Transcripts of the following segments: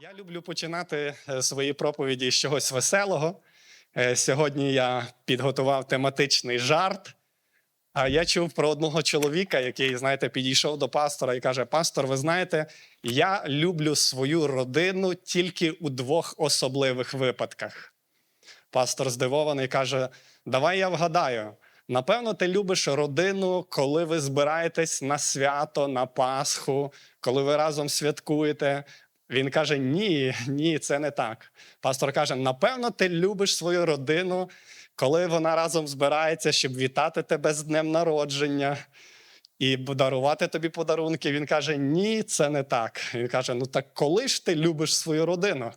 Я люблю починати е, свої проповіді з чогось веселого. Е, Сьогодні я підготував тематичний жарт. А я чув про одного чоловіка, який, знаєте, підійшов до пастора і каже: Пастор, ви знаєте, я люблю свою родину тільки у двох особливих випадках. Пастор здивований каже: Давай я вгадаю. Напевно, ти любиш родину, коли ви збираєтесь на свято, на Пасху, коли ви разом святкуєте. Він каже: Ні, ні, це не так. Пастор каже: напевно, ти любиш свою родину, коли вона разом збирається, щоб вітати тебе з днем народження і дарувати тобі подарунки. Він каже: Ні, це не так. Він каже: Ну так коли ж ти любиш свою родину?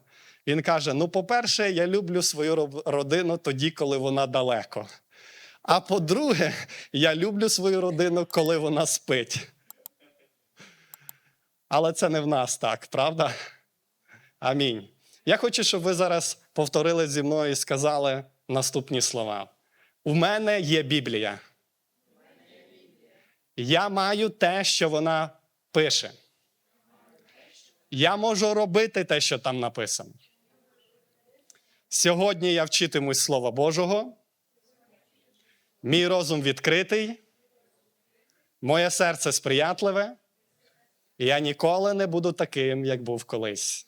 Він каже: Ну, по-перше, я люблю свою родину тоді, коли вона далеко. А по-друге, я люблю свою родину, коли вона спить. Але це не в нас так, правда? Амінь. Я хочу, щоб ви зараз повторили зі мною і сказали наступні слова. У мене є Біблія. Я маю те, що вона пише. Я можу робити те, що там написано. Сьогодні я вчитимусь Слова Божого. Мій розум відкритий, моє серце сприятливе, я ніколи не буду таким, як був колись.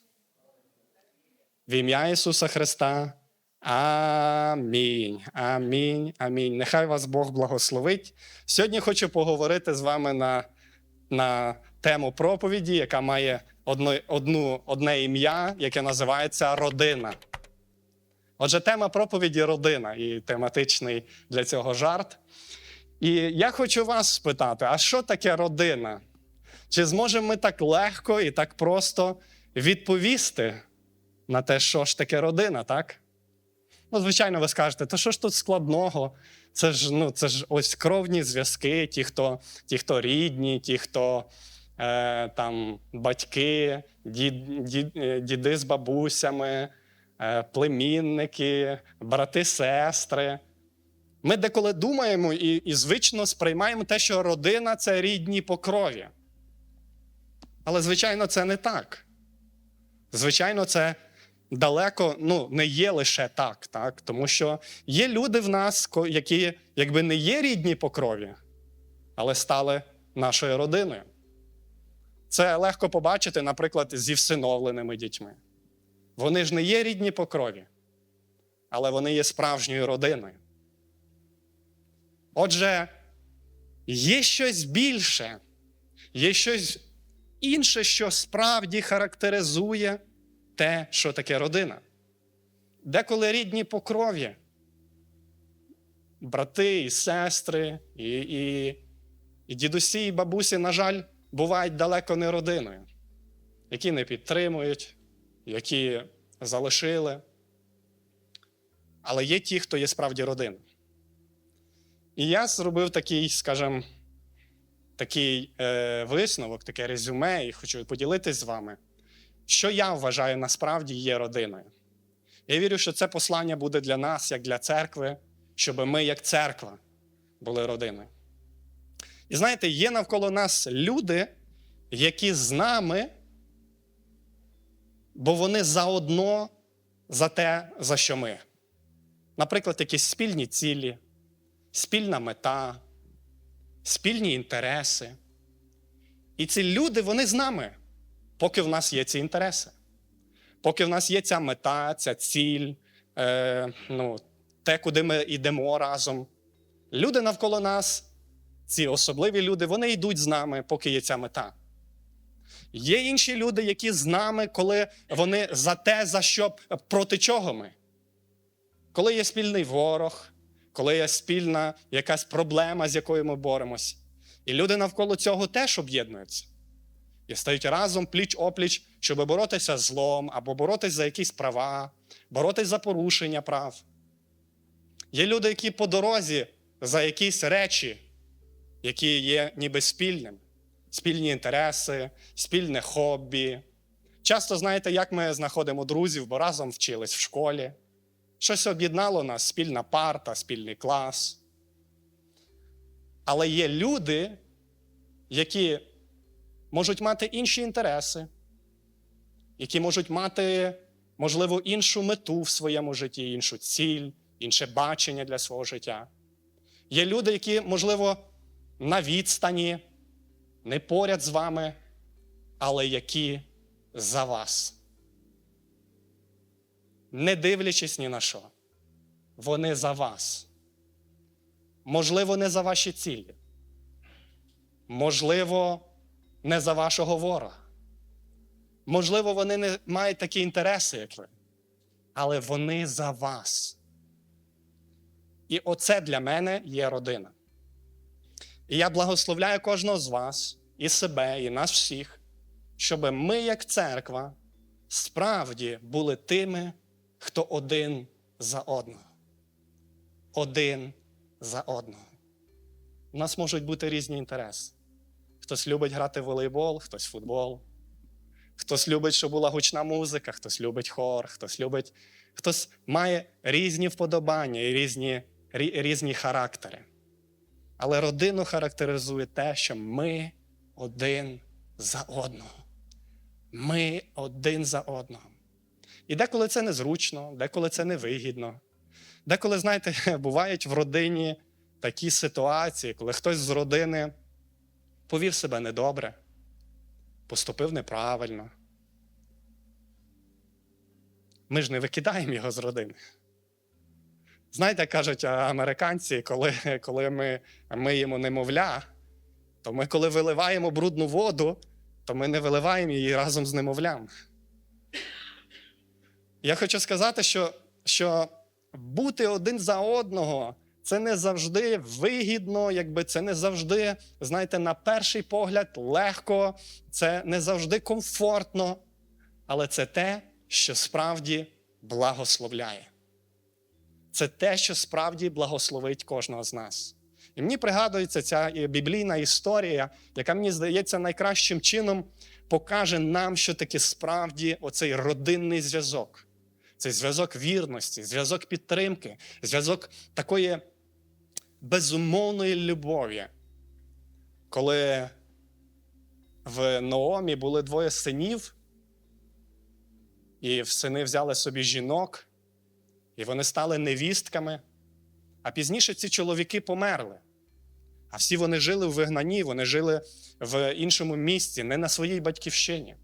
В ім'я Ісуса Христа. Амінь. Амінь. Амінь. Нехай вас Бог благословить. Сьогодні хочу поговорити з вами на, на тему проповіді, яка має одно, одну, одне ім'я, яке називається родина. Отже, тема проповіді родина і тематичний для цього жарт. І я хочу вас спитати: а що таке родина? Чи зможемо ми так легко і так просто відповісти на те, що ж таке родина, так? Ну, звичайно, ви скажете, то що ж тут складного? Це ж, ну, це ж ось кровні зв'язки, ті, хто, ті, хто рідні, ті, хто е, там батьки, дід, дід, е, діди з бабусями, е, племінники, брати, сестри. Ми деколи думаємо і, і звично сприймаємо те, що родина це рідні по крові. Але, звичайно, це не так. Звичайно, це далеко ну, не є лише так, так. Тому що є люди в нас, які якби не є рідні по крові, але стали нашою родиною. Це легко побачити, наприклад, зі всиновленими дітьми. Вони ж не є рідні по крові, але вони є справжньою родиною. Отже, є щось більше, є щось інше, що справді характеризує те, що таке родина. Деколи рідні по крові, брати і сестри, і, і, і дідусі, і бабусі, на жаль, бувають далеко не родиною, які не підтримують, які залишили. Але є ті, хто є справді родиною. І я зробив такий, скажімо, такий е, висновок, таке резюме, і хочу поділитись з вами, що я вважаю насправді є родиною. Я вірю, що це послання буде для нас, як для церкви, щоб ми, як церква, були родиною. І знаєте, є навколо нас люди, які з нами, бо вони заодно за те, за що ми. Наприклад, якісь спільні цілі, спільна мета, спільні інтереси. І ці люди, вони з нами, поки в нас є ці інтереси. Поки в нас є ця мета, ця ціль, е, ну, те, куди ми йдемо разом. Люди навколо нас, ці особливі люди, вони йдуть з нами, поки є ця мета. Є інші люди, які з нами, коли вони за те, за що проти чого ми. Коли є спільний ворог, коли є спільна якась проблема, з якою ми боремось. І люди навколо цього теж об'єднуються. І стають разом пліч опліч, щоб боротися з злом або боротися за якісь права, боротися за порушення прав. Є люди, які по дорозі за якісь речі, які є ніби спільними, спільні інтереси, спільне хобі. Часто знаєте, як ми знаходимо друзів, бо разом вчились в школі. Щось об'єднало нас, спільна парта, спільний клас. Але є люди, які можуть мати інші інтереси, які можуть мати, можливо, іншу мету в своєму житті, іншу ціль, інше бачення для свого життя. Є люди, які, можливо, на відстані, не поряд з вами, але які за вас. Не дивлячись ні на що, вони за вас. Можливо, не за ваші цілі. Можливо, не за вашого ворога. Можливо, вони не мають такі інтереси, як ви, але вони за вас. І оце для мене є родина. І я благословляю кожного з вас, і себе, і нас всіх, щоб ми, як церква, справді були тими, хто один за одного. Один за одного. У нас можуть бути різні інтереси. Хтось любить грати в волейбол, хтось футбол. Хтось любить, щоб була гучна музика, хтось любить хор, хтось любить, хтось має різні вподобання і різні, рі- різні характери. Але родину характеризує те, що ми один за одного. Ми один за одного. І деколи це незручно, деколи це невигідно. Деколи, знаєте, бувають в родині такі ситуації, коли хтось з родини повів себе недобре, поступив неправильно. Ми ж не викидаємо його з родини. Знаєте, кажуть американці, коли, коли ми миємо немовля, то ми, коли виливаємо брудну воду, то ми не виливаємо її разом з немовлям. Я хочу сказати, що, що бути один за одного це не завжди вигідно, якби це не завжди, знаєте, на перший погляд легко, це не завжди комфортно, але це те, що справді благословляє. Це те, що справді благословить кожного з нас. І мені пригадується ця біблійна історія, яка мені здається найкращим чином покаже нам, що таке справді оцей родинний зв'язок. Цей зв'язок вірності, зв'язок підтримки, зв'язок такої безумовної любові. Коли в Наомі були двоє синів, і сини взяли собі жінок, і вони стали невістками. А пізніше ці чоловіки померли. А всі вони жили в вигнанні, вони жили в іншому місці, не на своїй батьківщині.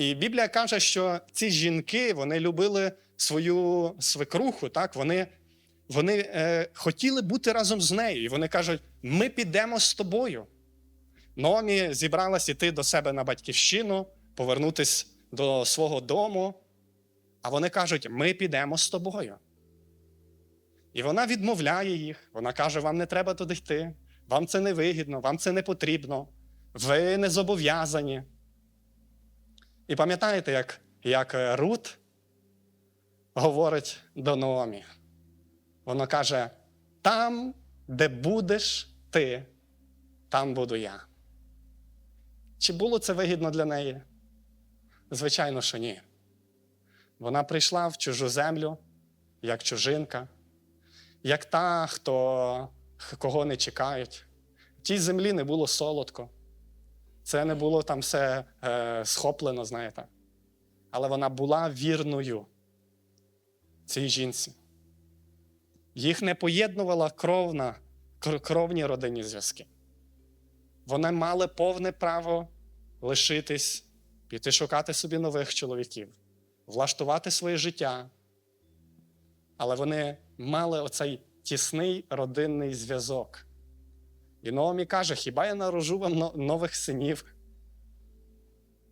І Біблія каже, що ці жінки вони любили свою свекруху, так? вони, вони е, хотіли бути разом з нею. І вони кажуть: ми підемо з тобою. Номі зібралась іти до себе на батьківщину, повернутися до свого дому. А вони кажуть: ми підемо з тобою. І вона відмовляє їх. Вона каже: вам не треба туди йти, вам це не вигідно, вам це не потрібно, ви не зобов'язані. І пам'ятаєте, як, як Рут говорить до Наомі? Вона каже: там, де будеш ти, там буду я. Чи було це вигідно для неї? Звичайно, що ні. Вона прийшла в чужу землю, як чужинка, як та, хто, кого не чекають. В тій землі не було солодко. Це не було там все е, схоплено, знаєте. Але вона була вірною цій жінці. Їх не поєднувала кровна, кровні родинні зв'язки. Вони мали повне право лишитись, піти шукати собі нових чоловіків, влаштувати своє життя. Але вони мали оцей тісний родинний зв'язок. І Наомі каже: хіба я народжу вам нових синів?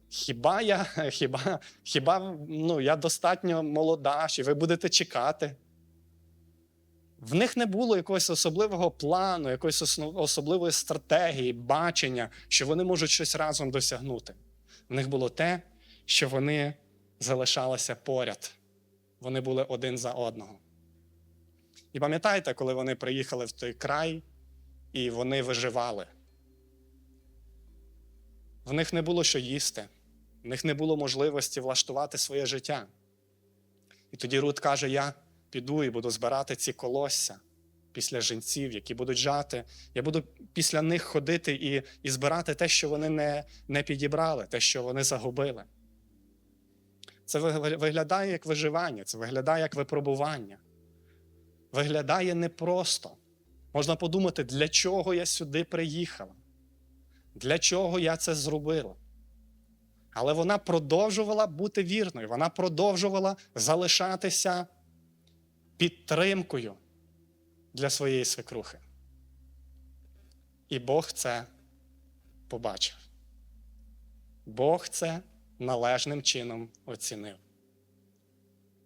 Хіба я хіба, хіба ну, я достатньо молода, чи ви будете чекати? В них не було якогось особливого плану, якоїсь особливої стратегії, бачення, що вони можуть щось разом досягнути. В них було те, що вони залишалися поряд. Вони були один за одного. І пам'ятаєте, коли вони приїхали в той край, і вони виживали. В них не було що їсти, в них не було можливості влаштувати своє життя. І тоді Рут каже: Я піду і буду збирати ці колосся, після жінців, які будуть жати. Я буду після них ходити і, і збирати те, що вони не, не підібрали, те, що вони загубили. Це виглядає як виживання, це виглядає як випробування. Виглядає непросто. Можна подумати, для чого я сюди приїхала? Для чого я це зробила? Але вона продовжувала бути вірною, вона продовжувала залишатися підтримкою для своєї свекрухи. І Бог це побачив. Бог це належним чином оцінив.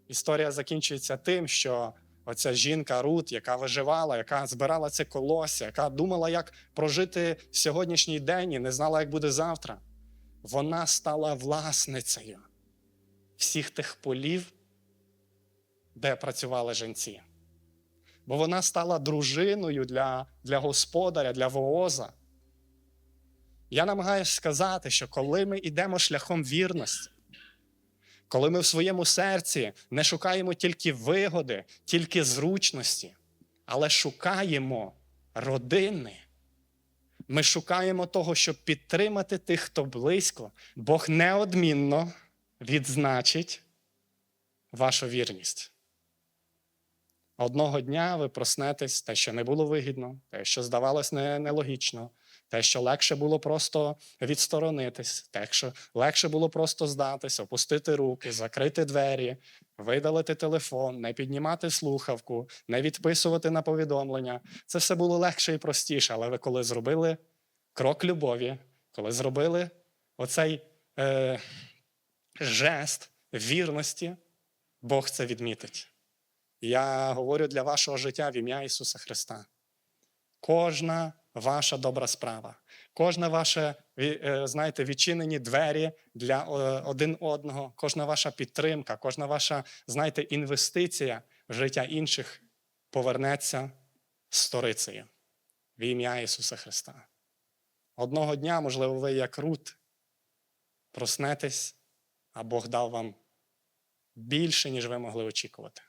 Історія закінчується тим, що оця жінка Рут, яка виживала, яка збирала це колосся, яка думала, як прожити сьогоднішній день і не знала, як буде завтра, вона стала власницею всіх тих полів, де працювали жінці. Бо вона стала дружиною для, для господаря, для вооза. Я намагаюся сказати, що коли ми йдемо шляхом вірності, коли ми в своєму серці не шукаємо тільки вигоди, тільки зручності, але шукаємо родини, ми шукаємо того, щоб підтримати тих, хто близько, Бог неодмінно відзначить вашу вірність. Одного дня ви проснетесь те, що не було вигідно, те, що здавалось не- нелогічно, те, що легше було просто відсторонитись, те, що легше було просто здатись, опустити руки, закрити двері, видалити телефон, не піднімати слухавку, не відписувати на повідомлення. Це все було легше і простіше. Але ви коли зробили крок любові, коли зробили оцей е, жест вірності, Бог це відмітить. Я говорю для вашого життя в ім'я Ісуса Христа. Кожна ваша добра справа, кожна ваша, е, знаєте, відчинені двері для е, один одного, кожна ваша підтримка, кожна ваша, знаєте, інвестиція в життя інших повернеться сторицею в ім'я Ісуса Христа. Одного дня, можливо, ви як Рут проснетесь, а Бог дав вам більше, ніж ви могли очікувати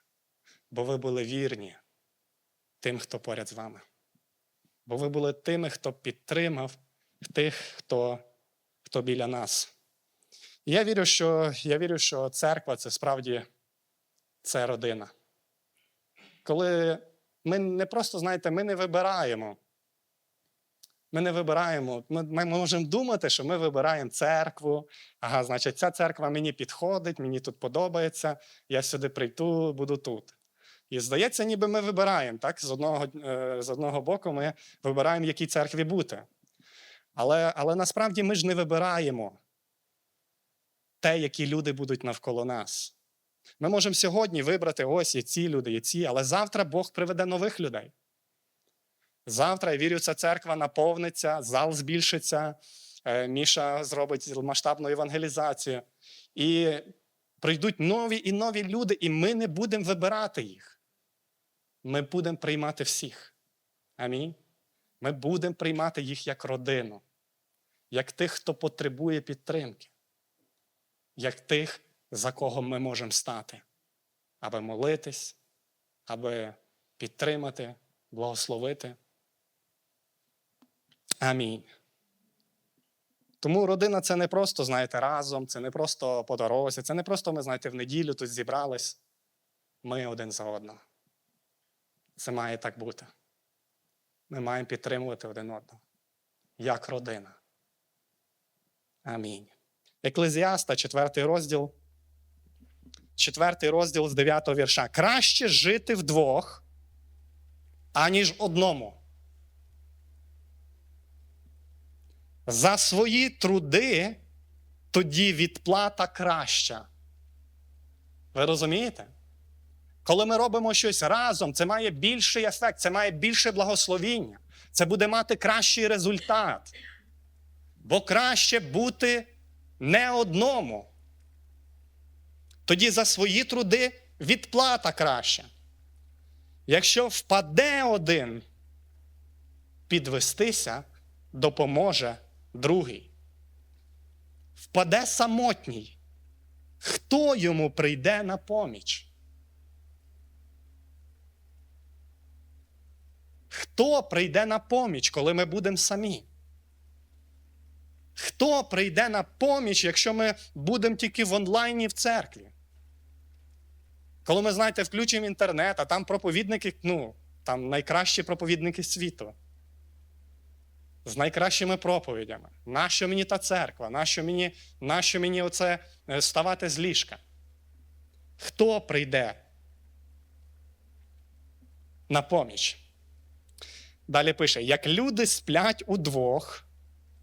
бо ви були вірні тим, хто поряд з вами. Бо ви були тими, хто підтримав тих, хто, хто біля нас. І я вірю, що, я вірю, що церква це справді це родина. Коли ми не просто, знаєте, ми не вибираємо. Ми не вибираємо. Ми, ми можемо думати, що ми вибираємо церкву. Ага, значить, ця церква мені підходить, мені тут подобається, я сюди прийду, буду тут. І здається, ніби ми вибираємо. Так? З, одного, е, з одного боку, ми вибираємо, в якій церкві бути. Але, але насправді ми ж не вибираємо те, які люди будуть навколо нас. Ми можемо сьогодні вибрати: ось є ці люди, є ці, але завтра Бог приведе нових людей. Завтра, я вірю, ця церква наповниться, зал збільшиться, е, Міша зробить масштабну евангелізацію. І прийдуть нові і нові люди, і ми не будемо вибирати їх. Ми будемо приймати всіх. Амінь. Ми будемо приймати їх як родину, як тих, хто потребує підтримки, як тих, за кого ми можемо стати, аби молитись, аби підтримати, благословити. Амінь. Тому родина це не просто, знаєте, разом, це не просто по дорозі, це не просто ми, знаєте, в неділю тут зібрались. Ми один за одного. Це має так бути. Ми маємо підтримувати один одного. Як родина. Амінь. Еклезіаста, четвертий розділ. Четвертий розділ з 9 вірша. Краще жити вдвох, аніж одному. За свої труди тоді відплата краща. Ви розумієте? Коли ми робимо щось разом, це має більший ефект, це має більше благословіння, це буде мати кращий результат. Бо краще бути не одному. Тоді за свої труди відплата краща. Якщо впаде один, підвестися допоможе другий. Впаде самотній. Хто йому прийде на поміч? Хто прийде на поміч, коли ми будемо самі? Хто прийде на поміч, якщо ми будемо тільки в онлайні в церкві? Коли ми, знаєте, включимо інтернет, а там проповідники, ну, там найкращі проповідники світу. З найкращими проповідями. Нащо мені та церква? Нащо мені, нащо мені оце е, ставати з ліжка? Хто прийде на поміч? Далі пише: як люди сплять удвох,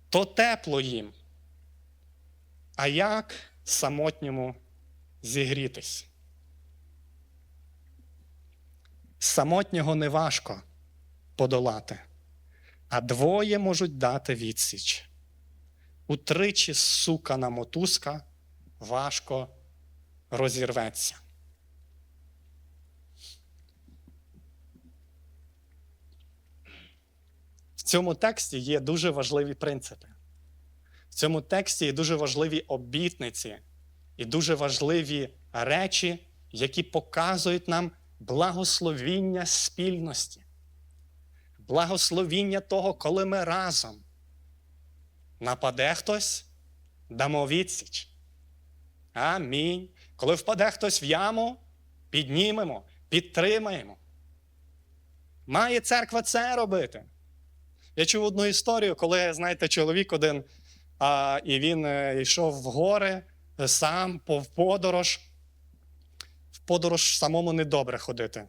то тепло їм. А як самотньому зігрітись? Самотнього неважко подолати, а двоє можуть дати відсіч. Утричі сукана мотузка важко розірветься. В цьому тексті є дуже важливі принципи. В цьому тексті є дуже важливі обітниці і дуже важливі речі, які показують нам благословіння спільності, благословіння того, коли ми разом. Нападе хтось, дамо відсіч. Амінь. Коли впаде хтось в яму, піднімемо, підтримаємо. Має церква це робити. Я чув одну історію, коли, знаєте, чоловік один, а, і він е, йшов в гори е, сам в подорож. В подорож самому недобре ходити.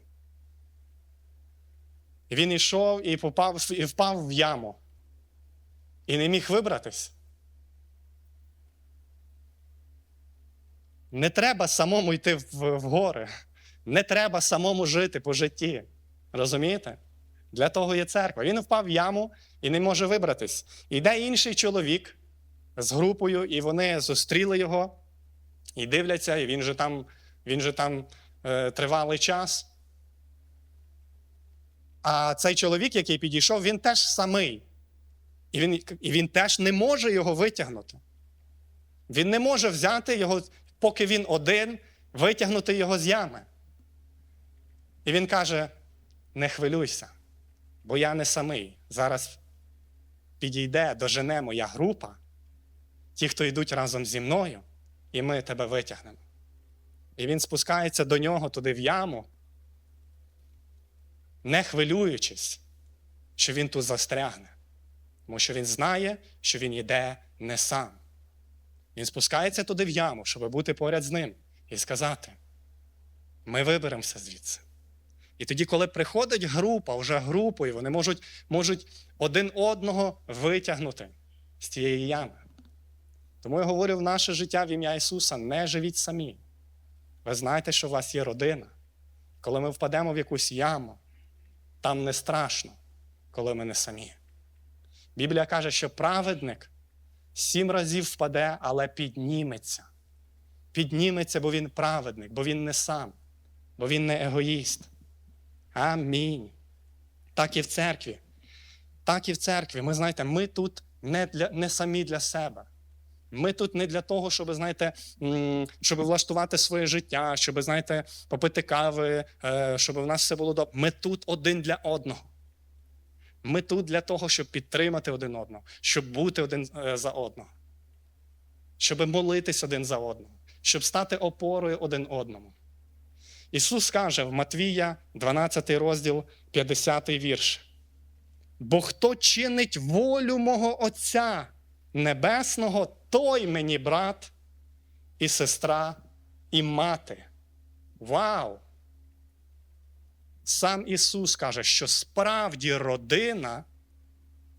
І він йшов і попав, і впав в яму. І не міг вибратись. Не треба самому йти в, в гори. Не треба самому жити по житті. Розумієте? Для того є церква. Він впав в яму і не може вибратись. Іде інший чоловік з групою, і вони зустріли його і дивляться, і він же там, він же там е, тривалий час. А цей чоловік, який підійшов, він теж самий. І він, І він теж не може його витягнути. Він не може взяти його, поки він один, витягнути його з ями. І він каже: не хвилюйся, бо я не самий. Зараз підійде, дожене моя група, ті, хто йдуть разом зі мною, і ми тебе витягнемо. І він спускається до нього туди в яму, не хвилюючись, що він тут застрягне. Тому що він знає, що він йде не сам. Він спускається туди в яму, щоб бути поряд з ним і сказати: ми виберемося звідси. І тоді, коли приходить група, вже групою, вони можуть, можуть один одного витягнути з тієї ями. Тому я говорю в наше життя в ім'я Ісуса: не живіть самі. Ви знаєте, що у вас є родина. Коли ми впадемо в якусь яму, там не страшно, коли ми не самі. Біблія каже, що праведник сім разів впаде, але підніметься. Підніметься, бо він праведник, бо він не сам, бо він не егоїст. Амінь. Так і в церкві. Так і в церкві. Ми знаєте, ми тут не, для, не самі для себе. Ми тут не для того, щоб, знаєте, щоб влаштувати своє життя, щоб, знаєте, попити кави, е, щоб у нас все було добре. Ми тут один для одного. Ми тут для того, щоб підтримати один одного, щоб бути один е, за одного, щоб молитись один за одного, щоб стати опорою один одному. Ісус каже в Матвія, 12 розділ, 50 вірш. Бо хто чинить волю мого Отця Небесного, той мені брат і сестра, і мати. Вау! Сам Ісус каже, що справді родина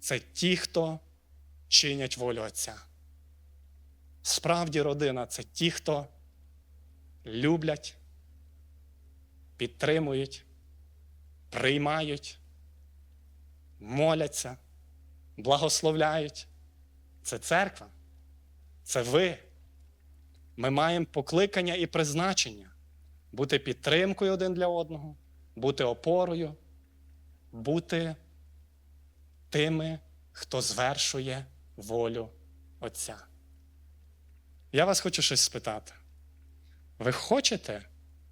це ті, хто чинять волю Отця. Справді родина це ті, хто люблять, підтримують, приймають, моляться, благословляють. Це церква, це ви. Ми маємо покликання і призначення бути підтримкою один для одного бути опорою, бути тими, хто звершує волю Отця. Я вас хочу щось спитати. Ви хочете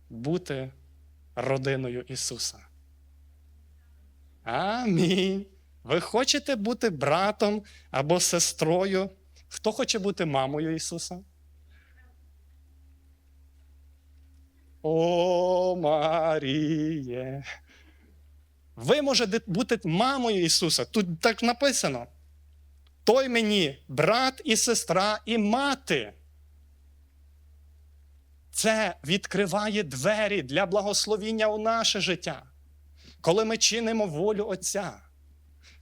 бути родиною Ісуса? Амінь. Ви хочете бути братом або сестрою? Хто хоче бути мамою Ісуса? О, Маріє. Ви можете бути мамою Ісуса. Тут так написано. Той мені брат і сестра і мати. Це відкриває двері для благословіння у наше життя. Коли ми чинимо волю Отця,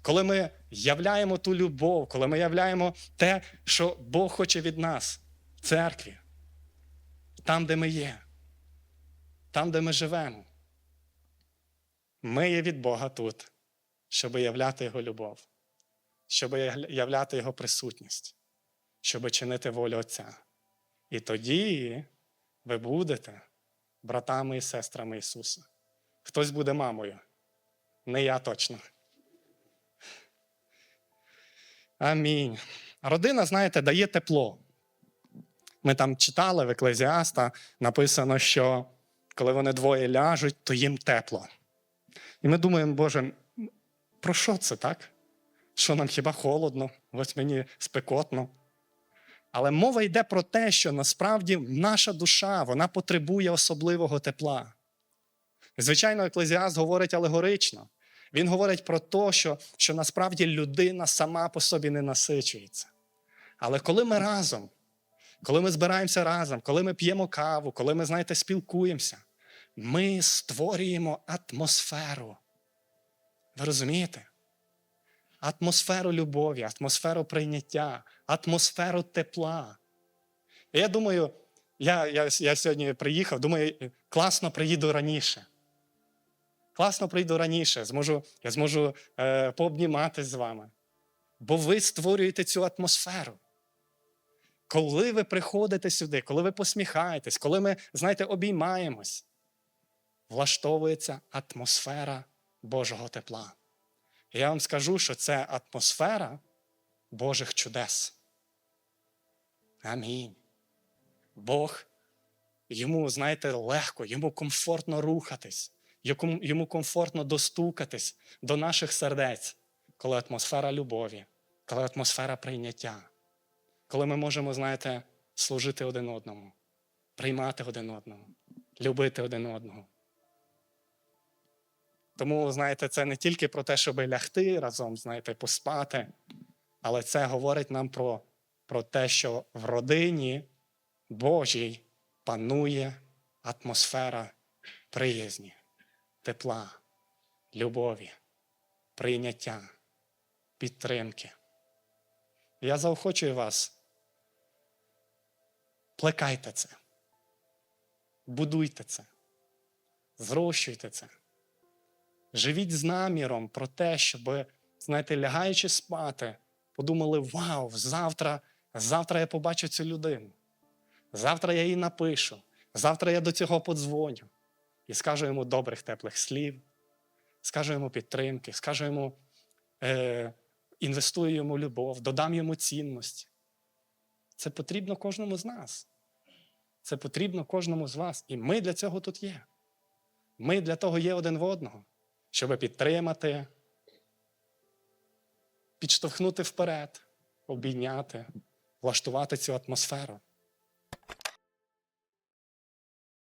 коли ми являємо ту любов, коли ми являємо те, що Бог хоче від нас в церкві, там, де ми є, там, де ми живемо. Ми є від Бога тут, щоб являти Його любов, щоб являти Його присутність, щоб чинити волю Отця. І тоді ви будете братами і сестрами Ісуса. Хтось буде мамою. Не я точно. Амінь. Родина, знаєте, дає тепло. Ми там читали в Еклезіаста, написано, що коли вони двоє ляжуть, то їм тепло. І ми думаємо, Боже, про що це так? Що нам хіба холодно, ось мені спекотно. Але мова йде про те, що насправді наша душа вона потребує особливого тепла. Звичайно, еклезіаст говорить алегорично. Він говорить про те, що, що насправді людина сама по собі не насичується. Але коли ми разом, коли ми збираємося разом, коли ми п'ємо каву, коли ми, знаєте, спілкуємося, ми створюємо атмосферу. Ви розумієте? Атмосферу любові, атмосферу прийняття, атмосферу тепла. І я думаю, я, я, я сьогодні приїхав, думаю, класно приїду раніше. Класно прийду раніше, зможу, я зможу е, пообніматись з вами. Бо ви створюєте цю атмосферу. Коли ви приходите сюди, коли ви посміхаєтесь, коли ми, знаєте, обіймаємось, влаштовується атмосфера Божого тепла. Я вам скажу, що це атмосфера Божих чудес. Амінь. Бог, йому, знаєте, легко, йому комфортно рухатись, йому комфортно достукатись до наших сердець, коли атмосфера любові, коли атмосфера прийняття, коли ми можемо, знаєте, служити один одному, приймати один одного, любити один одного. Тому, знаєте, це не тільки про те, щоб лягти разом, знаєте, поспати, але це говорить нам про, про те, що в родині Божій панує атмосфера приязні, тепла, любові, прийняття, підтримки. Я заохочую вас. Плекайте це, будуйте це, зрощуйте це. Живіть з наміром про те, щоб, знаєте, лягаючи спати, подумали: вау, завтра, завтра я побачу цю людину. Завтра я їй напишу, завтра я до цього подзвоню і скажу йому добрих, теплих слів, скажу йому підтримки, скажу йому, е, інвестую йому любов, додам йому цінності. Це потрібно кожному з нас. Це потрібно кожному з вас. І ми для цього тут є. Ми для того є один в одного щоб підтримати, підштовхнути вперед, обійняти, влаштувати цю атмосферу.